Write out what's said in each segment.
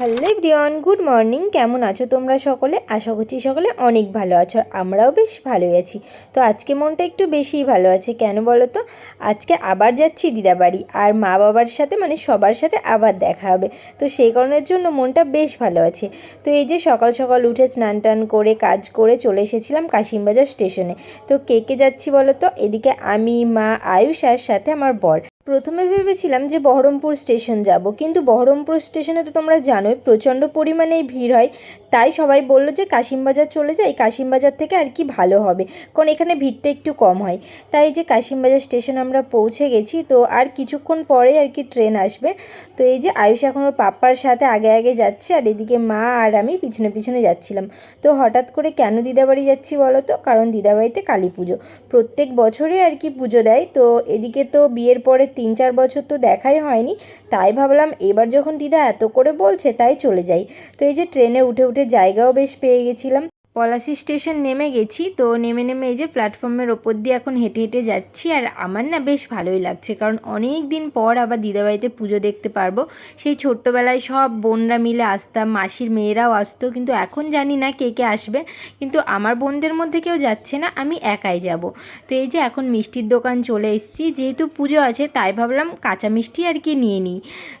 Hello everyone, good morning. কেমন আছো তোমরা সকলে? আশা করছি সকলে অনেক ভালো আছো আমরাও বেশ ভালোই আছি। তো আজকে মনটা একটু বেশিই ভালো আছে, কেন বলো তো? আজকে আবার যাচ্ছি দিদাবাড়ি আর মা বাবার সাথে মানে সবার সাথে আবার দেখা হবে। তো সেই কারণের জন্য মনটা বেশ ভালো আছে। তো এই যে সকাল সকাল উঠে স্নান টান করে, কাজ করে চলে এসেছিলাম কাশিমবাজার স্টেশনে। তো কে কে যাচ্ছি বলো তো? এদিকে আমি, মা আয়ুষ আর সাথে আমার বর। প্রথমে ভেবেছিলাম যে বহরমপুর স্টেশন যাব, কিন্তু বহরমপুর স্টেশনে তো তোমরা জানোই প্রচণ্ড পরিমাণেই ভিড় হয়। তাই সবাই বলল যে কাশিমবাজার চলে যাই, কাশিমবাজার থেকে আর কি ভালো হবে, কারণ এখানে ভিড়টা একটু কম হয়। তাই যে কাশিমবাজার স্টেশন আমরা পৌঁছে গেছি, তো আর কিছুক্ষণ পরে আর কি ট্রেন আসবে। তো এই যে আয়ুষ এখন ওর পাপ্পার সাথে আগে আগে যাচ্ছে, আর এদিকে মা আর আমি পিছনে পিছনে যাচ্ছিলাম। তো হঠাৎ করে কেন দিদাবাড়ি যাচ্ছি বলো তো? কারণ দিদাবাড়িতে কালী পুজো। প্রত্যেক বছরে আর কি পুজো দেয়, তো এদিকে তো বিয়ের পরে তিন চার বছর তো দেখাই হয়নি, তাই ভাবলাম এবার যখন দিদা এত করে বলছে তাই চলে যাই। তো এই যে ট্রেনে উঠে উঠে জায়গাও বেশ পেয়ে গেছিলাম। পলাশি স্টেশন নেমে গেছি, তো নেমে নেমে এই যে প্ল্যাটফর্মের ওপর দিয়ে এখন হেঁটে হেঁটে যাচ্ছি আর আমার না বেশ ভালোই লাগছে। কারণ অনেক দিন পর আবার দিদাবাড়িতে পুজো দেখতে পারব। সেই ছোট্টবেলায় সব বোনরা মিলে আসতাম, মাসির মেয়েরাও আসতো, কিন্তু এখন জানি না কে কে আসবে। কিন্তু আমার বোনদের মধ্যে কেউ যাচ্ছে না, আমি একাই যাব। তো এই যে এখন মিষ্টির দোকান চলে এসেছি, যেহেতু পুজো আছে, তাই ভাবলাম কাঁচা মিষ্টি আর কি নিয়ে নিই।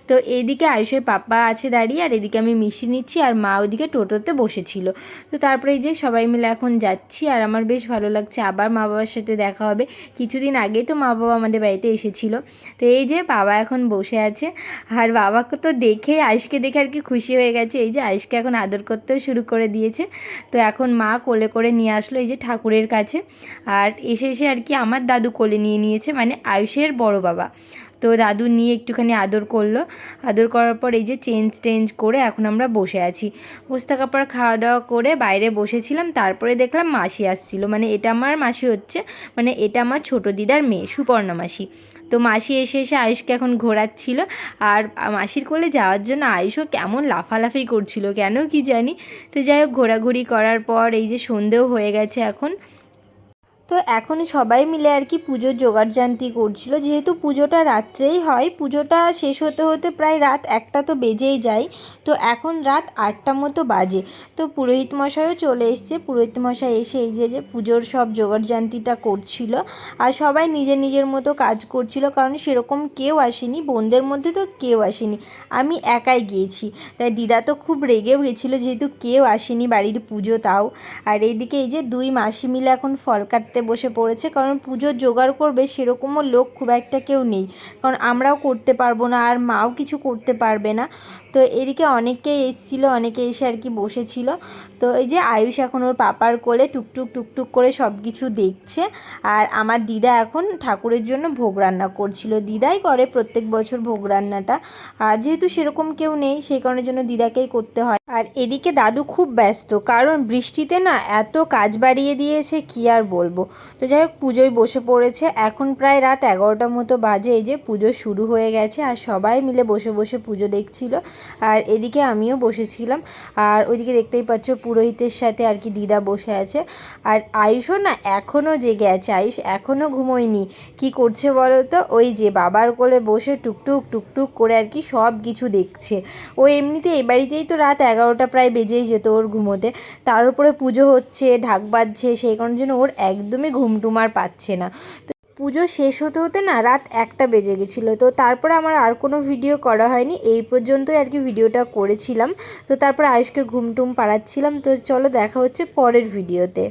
তো এইদিকে আয়ুষের পাপ্পা আছে দাঁড়িয়ে, আর এদিকে আমি মিষ্টি নিচ্ছি, আর মা ওদিকে টোটোতে বসেছিল। তো তারপরে এই যে সবাই মিলে এখন যাচ্ছি আর আমার বেশ ভালো লাগছে। আবার মা বাবার সাথে দেখা হবে। কিছুদিন আগেই তো মা বাবা আমাদের বাড়িতে এসেছিল। তো এই যে বাবা এখন বসে আছে। আর বাবাকে তো দেখে, আয়ুষকে দেখে আর কি খুশি হয়ে গেছে। এই যে আয়ুষকে এখন আদর করতেও শুরু করে দিয়েছে। তো এখন মা কোলে করে নিয়ে আসলো এই যে ঠাকুরের কাছে। আর এসে এসে আর কি আমার দাদু কোলে নিয়ে নিয়েছে। মানে আয়ুষের বড় বাবা। তো দাদু নিয়ে একটুখানি আদর করল। আদর করার পর এই যে চেঞ্জ টেঞ্জ করে এখন আমরা বসে আছি। বসে থাকার পর খাওয়া দাওয়া করে বাইরে বসেছিলাম, তারপরে দেখলাম মাসি আসছিল। মানে এটা আমার মাসি হচ্ছে মানে এটা আমার ছোটো দিদার মেয়ে, সুপর্ণা মাসি। তো মাসি এসে এসে আয়ুষকে এখন ঘোরাচ্ছিল। আর মাসির কোলে যাওয়ার জন্য আয়ুষও কেমন লাফালাফি করছিল, কেন কি জানি। তো যাই হোক, ঘোরাঘুরি করার পর এই যে সন্ধেও হয়ে গেছে এখন। তো এখন সবাই মিলে আর কি পুজোর জোগাড়জান্তি করছিল। যেহেতু পুজোটা রাত্রেই হয়, পুজোটা শেষ হতে হতে প্রায় রাত একটা তো বেজেই যায়। তো এখন রাত আটটা মতো বাজে। তো পুরোহিত মশাইও চলে এসছে। পুরোহিত মশাই এসে এই যে যে পুজোর সব জোগাড়জান্তিটা করছিল। আর সবাই নিজের নিজের মতো কাজ করছিল, কারণ সেরকম কেউ আসেনি, বোনদের মধ্যে তো কেউ আসেনি। আমি একাই গিয়েছি। তাই দিদা তো খুব রেগেও গেছিল, যেহেতু কেউ আসেনি বাড়ির পুজো তাও। আর এইদিকে এই যে দুই মাসি মিলে এখন ফল কাটতে বসে পড়েছে, কারণ পুজোর জোগাড় করবে সেরকমও লোক খুব একটা কেউ নেই। কারণ আমরাও করতে পারব না, আর মাও কিছু করতে পারবে না। তো এদিকে অনেকেই এসেছিল, অনেকে এসে আর কি বসেছিল। তো এই যে আয়ুষ এখন ওর পাপার কোলে টুকটুক টুকটুক করে সব কিছু দেখছে। আর আমার দিদা এখন ঠাকুরের জন্য ভোগ রান্না করছিল। দিদাই করে প্রত্যেক বছর ভোগ রান্নাটা। আর যেহেতু সেরকম কেউ নেই, সেই কারণের জন্য দিদাকেই করতে হয়। আর এদিকে দাদু খুব ব্যস্ত, কারণ বৃষ্টিতে না এত কাজ বাড়িয়ে দিয়েছে, কি আর বলব? তো যাই হোক, পুজোয় বসে পড়েছে। এখন প্রায় রাত এগারোটার মতো বাজে, এই যে পুজো শুরু হয়ে গেছে আর সবাই মিলে বসে বসে পুজো দেখছিল। আর এদিকে আমিও বসেছিলাম। আর ওইদিকে দেখতেই পাচ্ছ পুরোহিতের সাথে আর কি দিদা বসে আছে। আর আয়ুষও না এখনও জেগে আছে। আয়ুষ এখনও ঘুমোয়নি। কি করছে বলো তো? ওই যে বাবার কোলে বসে টুকটুক টুকটুক করে আর কি সব কিছু দেখছে। ও এমনিতে এই বাড়িতেই তো রাত এগারোটা প্রায় বেজেই যেত ওর ঘুমোতে। তার উপরে পুজো হচ্ছে, ঢাক বাজছে, সেই কারণের জন্য ওর একদমই ঘুমটুম আর পাচ্ছে না। তো পুজো শেষ হতে হতে না রাত একটা বেজে গেছিল। তো তারপরে আমার আর কোনো ভিডিও করা হয়নি। এই পর্যন্তই আর কি ভিডিওটা করেছিলাম। তো তারপরে আয়ুষকে ঘুমটুম পাড়াচ্ছিলাম। তো চলো দেখা হচ্ছে পরের ভিডিওতে।